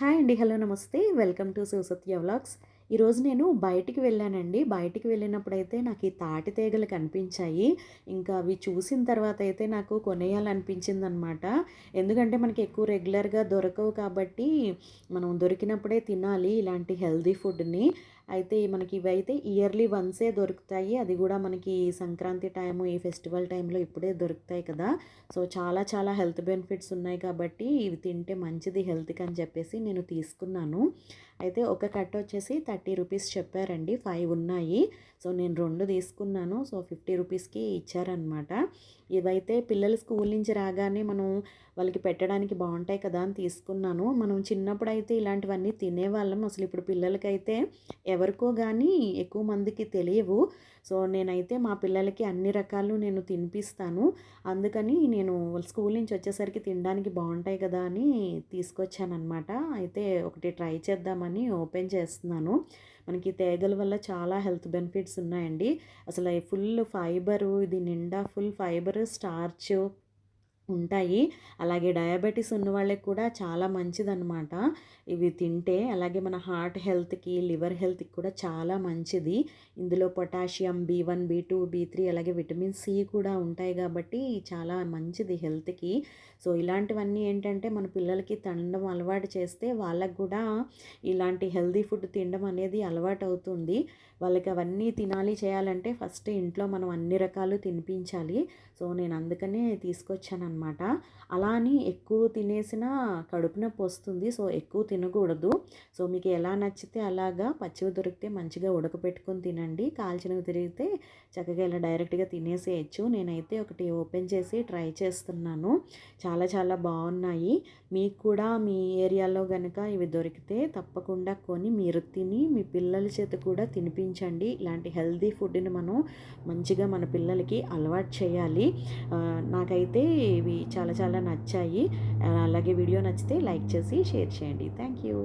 Hi అండి hello నమస్తే. Welcome to Susatya vlogs. ఈరోజు నేను బయటికి వెళ్ళానండి. బయటికి వెళ్ళినప్పుడైతే నాకు ఈ తాటి తీగలు కనిపించాయి. ఇంకా అవి చూసిన తర్వాత అయితే నాకు కొనేయాలనిపించింది అనమాట ఎందుకంటే మనకి ఎక్కువ రెగ్యులర్గా దొరకవు కాబట్టి మనం దొరికినప్పుడే తినాలి ఇలాంటి హెల్దీ ఫుడ్ని అయితే మనకి ఇవైతే ఇయర్లీ వన్సే దొరుకుతాయి. అది కూడా మనకి సంక్రాంతి టైము ఈ ఫెస్టివల్ టైంలో ఇప్పుడే దొరుకుతాయి కదా. సో చాలా చాలా హెల్త్ బెనిఫిట్స్ ఉన్నాయి కాబట్టి ఇవి తింటే మంచిది హెల్త్కి అని చెప్పేసి నేను తీసుకున్నాను. అయితే ఒక కట్ వచ్చేసి థర్టీ రూపీస్ చెప్పారండి. ఫైవ్ ఉన్నాయి. సో నేను రెండు తీసుకున్నాను. సో ఫిఫ్టీ రూపీస్కి ఇచ్చారనమాట ఇవైతే పిల్లలు స్కూల్ నుంచి రాగానే మనం వాళ్ళకి పెట్టడానికి బాగుంటాయి కదా అని తీసుకున్నాను. మనం చిన్నప్పుడు అయితే ఇలాంటివన్నీ తినేవాళ్ళం. అసలు ఇప్పుడు పిల్లలకైతే ఎవరికో కానీ ఎక్కువ మందికి తెలియవు. సో నేనైతే మా పిల్లలకి అన్ని రకాలు నేను తినిపిస్తాను. అందుకని నేను స్కూల్ నుంచి వచ్చేసరికి తినడానికి బాగుంటాయి కదా అని తీసుకొచ్చానమాట అయితే ఒకటి ట్రై చేద్దామని ఓపెన్ చేస్తున్నాను. మనకి తేగల వల్ల చాలా హెల్త్ బెనిఫిట్స్ ఉన్నాయండి. అసలు ఫుల్ ఫైబరు ఇది నిండా ఫుల్ ఫైబర్ స్టార్చ్ ఉంటాయి. అలాగే డయాబెటీస్ ఉన్న వాళ్ళకి కూడా చాలా మంచిదన్నమాట. ఇవి తింటే అలాగే మన హార్ట్ హెల్త్కి లివర్ హెల్త్కి కూడా చాలా మంచిది. ఇందులో potassium B one B two B three అలాగే విటమిన్ సి కూడా ఉంటాయి కాబట్టి చాలా మంచిది హెల్త్కి. సో ఇలాంటివన్నీ ఏంటంటే మన పిల్లలకి తినడం అలవాటు చేస్తే వాళ్ళకు కూడా ఇలాంటి హెల్దీ ఫుడ్ తినడం అనేది అలవాటు అవుతుంది వాళ్ళకి అవన్నీ తినాలి చేయాలంటే ఫస్ట్ ఇంట్లో మనం అన్ని రకాలు తినిపించాలి. సో నేను అందుకనే తీసుకొచ్చాను అనమాట అలా అని ఎక్కువ తినేసిన కడుపు నొప్పి వస్తుంది. సో ఎక్కువ తినకూడదు. సో మీకు ఎలా నచ్చితే అలాగా పచ్చివి దొరికితే మంచిగా ఉడకపెట్టుకొని తినండి. కాల్చినవి తిరిగితే చక్కగా ఇలా డైరెక్ట్గా తినేసేయచ్చు. నేనైతే ఒకటి ఓపెన్ చేసి ట్రై చేస్తున్నాను. చాలా చాలా బాగున్నాయి. మీకు కూడా మీ ఏరియాలో కనుక ఇవి దొరికితే తప్పకుండా కొని మీరు తిని మీ పిల్లల చేత కూడా తినిపించండి. ఇలాంటి హెల్దీ ఫుడ్ని మనం మంచిగా మన పిల్లలకి అలవాటు చేయాలి. నాకైతే ఇవి చాలా చాలా నచ్చాయి. అలాగే వీడియో నచ్చితే లైక్ చేసి షేర్ చేయండి. Thank you.